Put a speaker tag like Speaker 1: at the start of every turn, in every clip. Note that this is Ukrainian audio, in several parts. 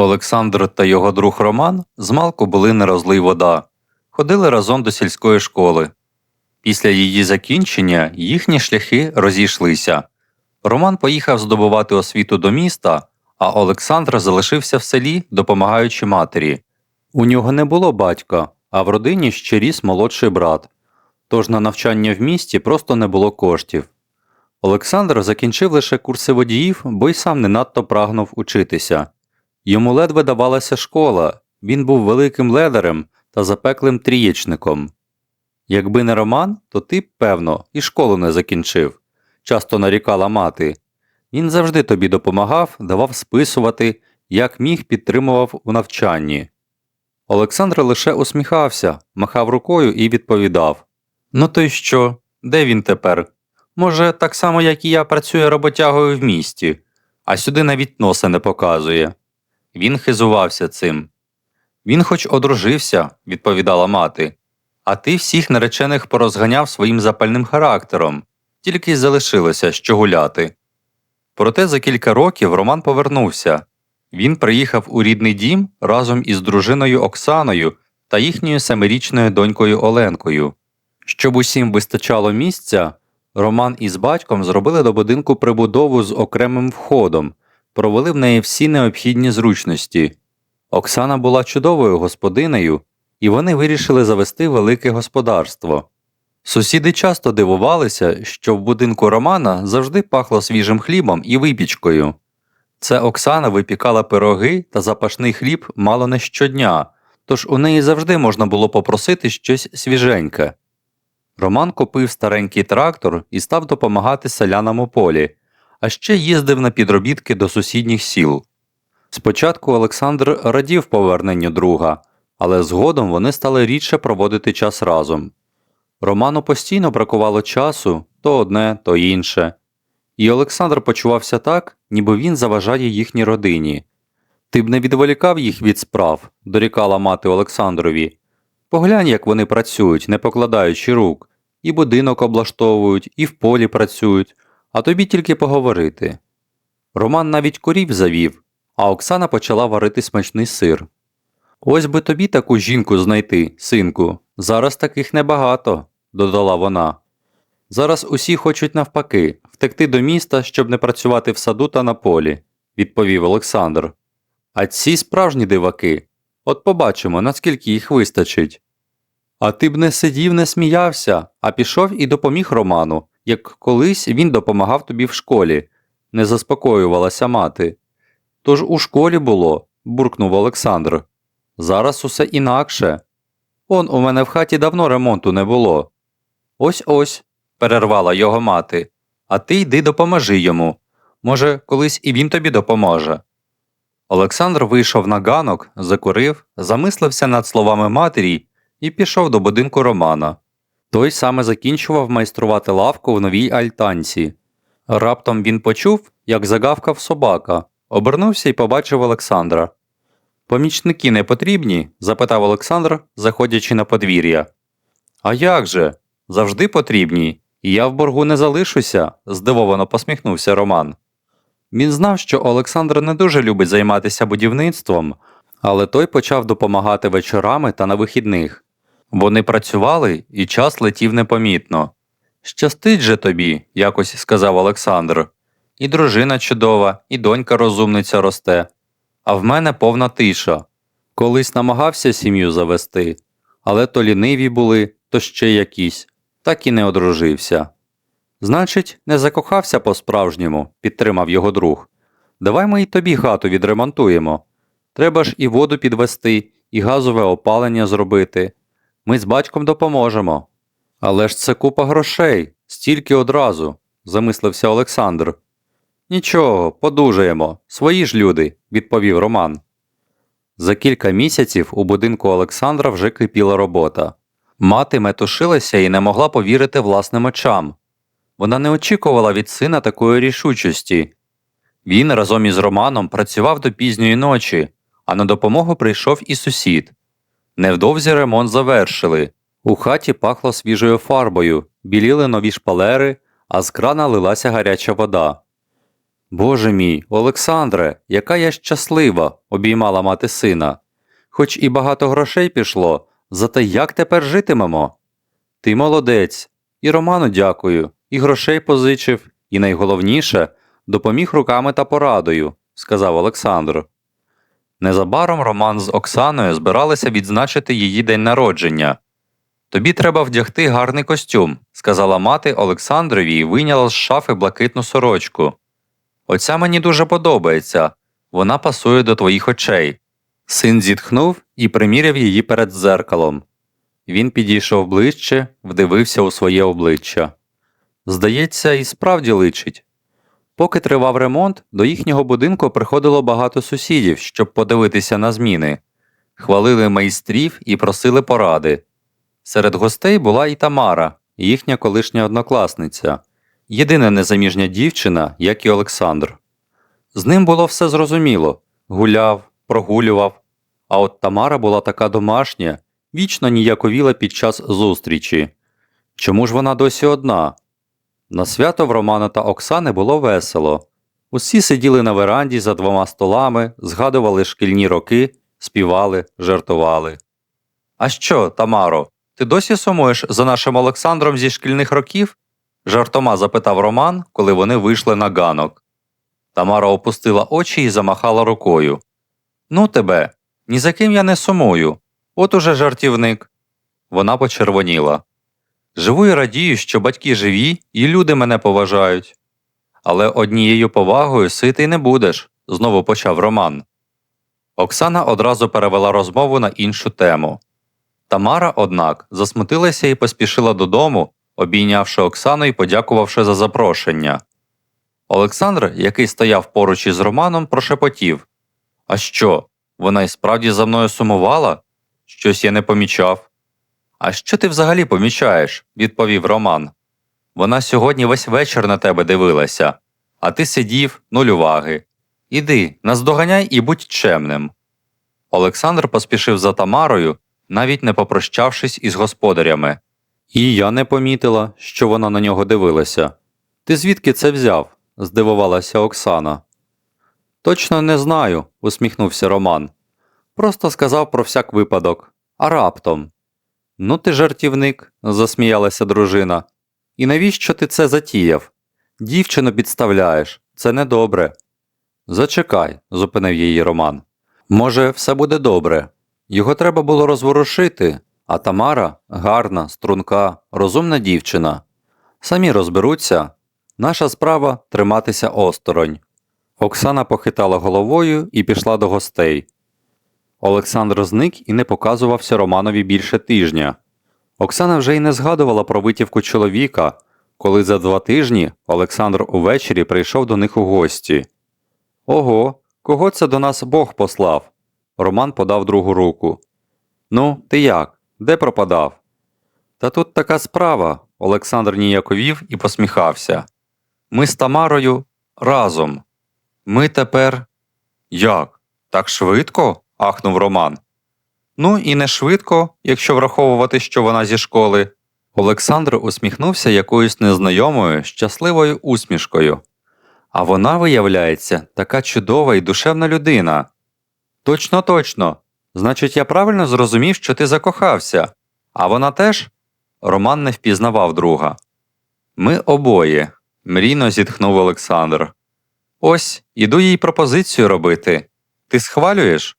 Speaker 1: Олександр та його друг Роман змалку були не розлий вода, ходили разом до сільської школи. Після її закінчення їхні шляхи розійшлися. Роман поїхав здобувати освіту до міста, а Олександр залишився в селі, допомагаючи матері. У нього не було батька, а в родині ще ріс молодший брат. Тож на навчання в місті просто не було коштів. Олександр закінчив лише курси водіїв, бо й сам не надто прагнув учитися. Йому ледве давалася школа, він був великим ледарем та запеклим трієчником. Якби не Роман, то ти, певно, і школу не закінчив, часто нарікала мати. Він завжди тобі допомагав, давав списувати, як міг підтримував у навчанні. Олександр лише усміхався, махав рукою і відповідав Ну то й що? Де він тепер? Може, так само, як і я працює роботягою в місті, а сюди навіть носа не показує. Він хизувався цим. Він хоч одружився, відповідала мати, а ти всіх наречених порозганяв своїм запальним характером, тільки й залишилося, що гуляти. Проте за кілька років Роман повернувся. Він приїхав у рідний дім разом із дружиною Оксаною та їхньою семирічною донькою Оленкою. Щоб усім вистачало місця, Роман із батьком зробили до будинку прибудову з окремим входом, провели в неї всі необхідні зручності. Оксана була чудовою господинею, і вони вирішили завести велике господарство. Сусіди часто дивувалися, що в будинку Романа завжди пахло свіжим хлібом і випічкою. Це Оксана випікала пироги та запашний хліб мало не щодня, тож у неї завжди можна було попросити щось свіженьке. Роман купив старенький трактор і став допомагати селянам у полі, а ще їздив на підробітки до сусідніх сіл. Спочатку Олександр радів поверненню друга, але згодом вони стали рідше проводити час разом. Роману постійно бракувало часу то одне, то інше. І Олександр почувався так, ніби він заважає їхній родині. Ти б не відволікав їх від справ, дорікала мати Олександрові. Поглянь, як вони працюють, не покладаючи рук, і будинок облаштовують, і в полі працюють, а тобі тільки поговорити. Роман навіть корів завів, а Оксана почала варити смачний сир. Ось би тобі таку жінку знайти, синку, зараз таких небагато, додала вона. Зараз усі хочуть навпаки втекти до міста, щоб не працювати в саду та на полі, відповів Олександр. А ці справжні диваки. От побачимо, наскільки їх вистачить. А ти б не сидів, не сміявся, а пішов і допоміг Роману, як колись він допомагав тобі в школі, не заспокоювалася мати. Тож у школі було, буркнув Олександр. Зараз усе інакше. Он у мене в хаті давно ремонту не було. Ось ось, перервала його мати, а ти йди допоможи йому. Може, колись і він тобі допоможе. Олександр вийшов на ганок, закурив, замислився над словами матері і пішов до будинку Романа. Той саме закінчував майструвати лавку в новій альтанці. Раптом він почув, як загавкав собака, обернувся і побачив Олександра. Помічники не потрібні? запитав Олександр, заходячи на подвір'я. А як же? Завжди потрібні, і я в боргу не залишуся, здивовано посміхнувся Роман. Він знав, що Олександр не дуже любить займатися будівництвом, але той почав допомагати вечорами та на вихідних. Вони працювали, і час летів непомітно. Щастить же тобі, якось сказав Олександр. І дружина чудова, і донька розумниця росте. А в мене повна тиша. Колись намагався сім'ю завести, але то ліниві були, то ще якісь, так і не одружився. Значить, не закохався по-справжньому, підтримав його друг. Давай ми й тобі хату відремонтуємо. Треба ж і воду підвести, і газове опалення зробити. Ми з батьком допоможемо. Але ж це купа грошей, стільки одразу, замислився Олександр. Нічого, подужаємо, свої ж люди, відповів Роман. За кілька місяців у будинку Олександра вже кипіла робота. Мати метушилася і не могла повірити власним очам. Вона не очікувала від сина такої рішучості. Він разом із Романом працював до пізньої ночі, а на допомогу прийшов і сусід. Невдовзі ремонт завершили. У хаті пахло свіжою фарбою, біліли нові шпалери, а з крана лилася гаряча вода. Боже мій, Олександре, яка я щаслива, обіймала мати сина. Хоч і багато грошей пішло, зате як тепер житимемо? Ти молодець, і Роману дякую, і грошей позичив, і найголовніше допоміг руками та порадою, сказав Олександр. Незабаром Роман з Оксаною збиралися відзначити її день народження. Тобі треба вдягти гарний костюм, сказала мати Олександрові і вийняла з шафи блакитну сорочку. Оця мені дуже подобається, вона пасує до твоїх очей. Син зітхнув і приміряв її перед дзеркалом. Він підійшов ближче, вдивився у своє обличчя. Здається, і справді личить. Поки тривав ремонт, до їхнього будинку приходило багато сусідів, щоб подивитися на зміни. Хвалили майстрів і просили поради. Серед гостей була і Тамара, їхня колишня однокласниця, єдина незаміжня дівчина, як і Олександр. З ним було все зрозуміло гуляв, прогулював. А от Тамара була така домашня, вічно ніяковіла під час зустрічі. Чому ж вона досі одна? На свято в Романа та Оксани було весело. Усі сиділи на веранді за двома столами, згадували шкільні роки, співали, жартували. А що, Тамаро, ти досі сумуєш за нашим Олександром зі шкільних років? жартома запитав Роман, коли вони вийшли на ганок. Тамара опустила очі і замахала рукою. Ну тебе, ні за ким я не сумую. От уже жартівник. Вона почервоніла. Живу і радію, що батьки живі, і люди мене поважають. Але однією повагою ситий не будеш, знову почав Роман. Оксана одразу перевела розмову на іншу тему. Тамара, однак, засмутилася і поспішила додому, обійнявши Оксану і подякувавши за запрошення. Олександр, який стояв поруч із Романом, прошепотів А що, вона й справді за мною сумувала? Щось я не помічав. А що ти взагалі помічаєш? відповів Роман. Вона сьогодні весь вечір на тебе дивилася, а ти сидів нуль уваги. Іди, наздоганяй і будь чемним. Олександр поспішив за Тамарою, навіть не попрощавшись із господарями. І я не помітила, що вона на нього дивилася. Ти звідки це взяв? здивувалася Оксана. Точно не знаю, усміхнувся Роман. Просто сказав про всяк випадок, а раптом. Ну, ти жартівник, засміялася дружина. І навіщо ти це затіяв? Дівчину підставляєш, це недобре. Зачекай, зупинив її Роман. Може, все буде добре. Його треба було розворушити, а Тамара гарна, струнка, розумна дівчина. Самі розберуться. Наша справа триматися осторонь. Оксана похитала головою і пішла до гостей. Олександр зник і не показувався Романові більше тижня. Оксана вже й не згадувала про витівку чоловіка, коли за два тижні Олександр увечері прийшов до них у гості. Ого, кого це до нас Бог послав? Роман подав другу руку. Ну, ти як? Де пропадав? Та тут така справа. Олександр ніяковів і посміхався. Ми з Тамарою разом. Ми тепер. Як? Так швидко? Ахнув Роман. Ну і не швидко, якщо враховувати, що вона зі школи. Олександр усміхнувся якоюсь незнайомою, щасливою усмішкою. А вона, виявляється, така чудова і душевна людина. Точно, точно. Значить, я правильно зрозумів, що ти закохався. А вона теж? Роман не впізнавав друга. Ми обоє, мрійно зітхнув Олександр. Ось, іду їй пропозицію робити. Ти схвалюєш?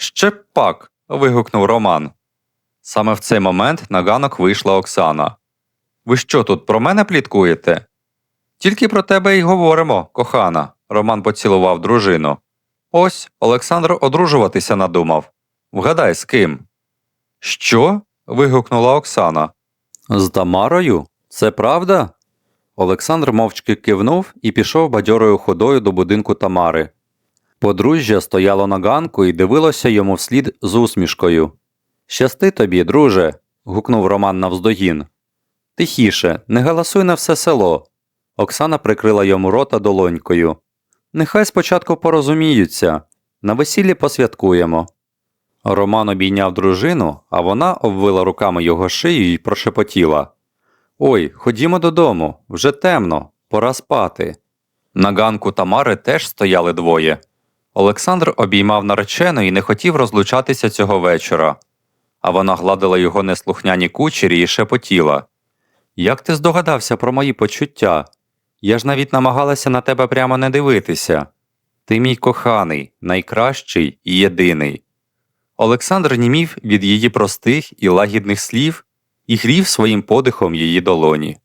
Speaker 1: Ще пак. вигукнув Роман. Саме в цей момент на ганок вийшла Оксана. Ви що тут про мене пліткуєте? Тільки про тебе й говоримо, кохана, Роман поцілував дружину. Ось Олександр одружуватися надумав. Вгадай, з ким? Що? вигукнула Оксана. З Тамарою? Це правда? Олександр мовчки кивнув і пішов бадьорою ходою до будинку Тамари. Подружжя стояло на ганку і дивилося йому вслід з усмішкою. Щасти тобі, друже. гукнув Роман навздогін. Тихіше, не галасуй на все село. Оксана прикрила йому рота долонькою. Нехай спочатку порозуміються, на весіллі посвяткуємо. Роман обійняв дружину, а вона обвила руками його шию і прошепотіла Ой, ходімо додому, вже темно, пора спати. На ганку Тамари теж стояли двоє. Олександр обіймав наречену і не хотів розлучатися цього вечора. А вона гладила його неслухняні кучері і шепотіла. Як ти здогадався про мої почуття? Я ж навіть намагалася на тебе прямо не дивитися. Ти мій коханий, найкращий і єдиний. Олександр німів від її простих і лагідних слів і грів своїм подихом її долоні.